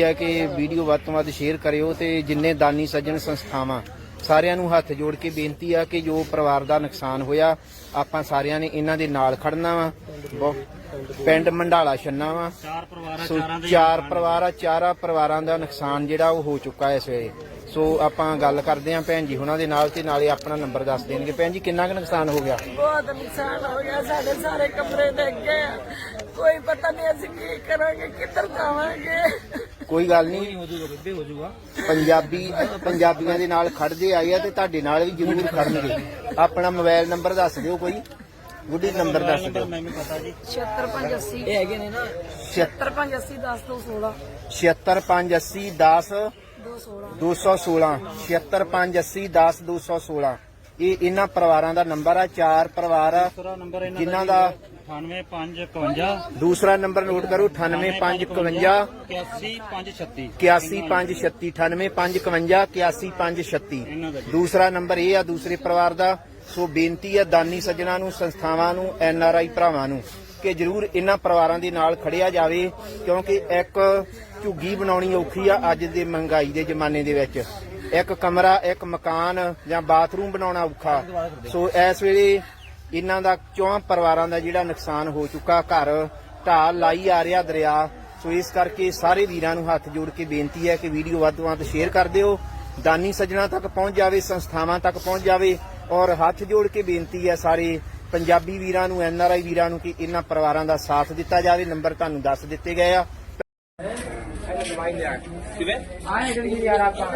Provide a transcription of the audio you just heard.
ਹੈ ਕਿ ਵੀਡੀਓ ਵੱਧ ਤੋਂ ਵੱਧ ਸ਼ੇਅਰ ਕਰਿਓ ਤੇ ਜਿੰਨੇ ਦਾਨੀ ਸੱਜਣ ਸੰਸਥਾਵਾਂ ਸਾਰਿਆਂ ਨੂੰ ਹੱਥ ਜੋੜ ਕੇ ਬੇਨਤੀ ਆ ਕਿ ਜੋ ਪਰਿਵਾਰ ਦਾ ਨੁਕਸਾਨ ਹੋਇਆ ਆਪਾਂ ਸਾਰਿਆਂ ਨੇ ਇਹਨਾਂ ਦੇ ਨਾਲ ਖੜਨਾ ਵਾ। ਪਿੰਡ ਮੰਡਾਲਾ ਛੰਨਾ ਵਾ। ਚਾਰ ਪਰਿਵਾਰਾਂ ਸੋ ਚਾਰਾਂ ਦੇ ਚਾਰ ਪਰਿਵਾਰ ਚਾਰਾ ਪਰਿਵਾਰਾਂ ਦਾ ਨੁਕਸਾਨ ਜਿਹੜਾ ਉਹ ਹੋ ਚੁੱਕਾ ਇਸ ਵੇਲੇ। ਸੋ ਆਪਾਂ ਗੱਲ ਕਰਦੇ ਆਂ ਭੈਣ ਜੀ ਹੁਣਾਂ ਦੇ ਨਾਲ ਤੇ ਨਾਲੇ ਆਪਣਾ ਨੰਬਰ ਦੱਸ ਦੇਣਗੇ। ਭੈਣ ਜੀ ਕਿੰਨਾ ਕੁ ਨੁਕਸਾਨ ਹੋ ਗਿਆ? ਬਹੁਤ ਨੁਕਸਾਨ ਹੋ ਗਿਆ ਸਾਡੇ ਸਾਰੇ ਕਮਰੇ ਡਿੱਗ ਗਏ ਆ। ਕੋਈ ਪਤਾ ਨਹੀਂ ਅਸੀਂ ਕੀ ਕਰਾਂਗੇ ਕਿੱਧਰ ਜਾਵਾਂਗੇ। ਕੋਈ ਗੱਲ ਨਹੀਂ। ਹੋ ਜਾਊਗਾ ਬੇਬੇ ਹੋ ਜਾਊਗਾ। ਪੰਜਾਬੀ ਪੰਜਾਬੀਆਂ ਦੇ ਨਾਲ ਖੜਦੇ ਆਏ ਆ ਤੇ ਤੁਹਾਡੇ ਨਾਲ ਵੀ ਜ਼ਰੂਰ ਖੜਨਗੇ ਆਪਣਾ ਮੋਬਾਈਲ ਨੰਬਰ ਦੱਸ ਦਿਓ ਕੋਈ। ਗੁੱਡੀ ਨੰਬਰ ਦੱਸ ਦਿਓ। ਮੈਨੂੰ ਪਤਾ ਜੀ। 7580 ਇਹ ਹੈਗੇ ਨੇ ਨਾ। 7580 10 216 76580 10 216 216 76580 10 216 ਇਹ ਇਹਨਾਂ ਪਰਿਵਾਰਾਂ ਦਾ ਨੰਬਰ ਆ ਚਾਰ ਪਰਿਵਾਰ ਆ। ਦੂਸਰਾ ਨੰਬਰ ਇਹਨਾਂ ਜਿਨ੍ਹਾਂ ਦਾ 98551 ਦੂਸਰਾ ਨੰਬਰ ਨੋਟ ਕਰੋ 98551 81536 81536 98551 81536 ਇਹਨਾਂ ਦਾ ਜੀ। ਦੂਸਰਾ ਨੰਬਰ ਇਹ ਆ ਦੂਸਰੇ ਪਰਿਵਾਰ ਦਾ। ਸੋ ਬੇਨਤੀ ਆ ਦਾਨੀ ਸੱਜਣਾ ਨੂੰ ਸੰਸਥਾਵਾਂ ਨੂੰ ਐਨ ਆਰ ਆਈ ਭਰਾਵਾਂ ਨੂੰ ਕਿ ਜਰੂਰ ਇਹਨਾਂ ਪਰਿਵਾਰਾਂ ਦੇ ਨਾਲ ਖੜਿਆ ਜਾਵੇ ਕਿਉਂਕਿ ਇੱਕ ਝੁੱਗੀ ਬਣਾਉਣੀ ਔਖੀ ਆ ਅੱਜ ਦੇ ਮਹਿੰਗਾਈ ਦੇ ਜ਼ਮਾਨੇ ਦੇ ਵਿੱਚ। ਇੱਕ ਕਮਰਾ, ਇੱਕ ਮਕਾਨ ਜਾਂ ਬਾਥਰੂਮ ਬਣਾਉਣਾ ਔਖਾ। ਸੋ ਇਸ ਵੇਲੇ ਇਹਨਾਂ ਦਾ ਚੌਂ ਪਰਿਵਾਰਾਂ ਦਾ ਜਿਹੜਾ ਨੁਕਸਾਨ ਹੋ ਚੁੱਕਾ, ਘਰ ਢਾਹ ਲਾਈ ਆ ਰਿਹਾ ਦਰਿਆ। ਸੋ ਇਸ ਕਰਕੇ ਸਾਰੇ ਵੀਰਾਂ ਨੂੰ ਹੱਥ ਜੋੜ ਕੇ ਬੇਨਤੀ ਹੈ ਕਿ ਵੀਡੀਓ ਵੱਧ ਤੋਂ ਵੱਧ ਸ਼ੇਅਰ ਕਰ ਦਿਓ। ਦਾਨੀ ਸੱਜਣਾ ਤੱਕ ਪਹੁੰਚ ਜਾਵੇ, ਸੰਸਥਾਵਾਂ ਤੱਕ ਪਹੁੰਚ ਜਾਵੇ ਔਰ ਹੱਥ ਜੋੜ ਕੇ ਬੇਨਤੀ ਹੈ ਸਾਰੇ ਪੰਜਾਬੀ ਵੀਰਾਂ ਨੂੰ, ਐਨ ਆਰ ਆਈ ਵੀਰਾਂ ਨੂੰ ਕਿ ਇਹਨਾਂ ਪਰਿਵਾਰਾਂ ਦਾ ਸਾਥ ਦਿੱਤਾ ਜਾਵੇ। ਨੰਬਰ ਤੁਹਾਨੂੰ ਦੱਸ ਦਿੱਤੇ ਗਏ ਆ। Mind there. Tüve. Aynen dedi yaratma.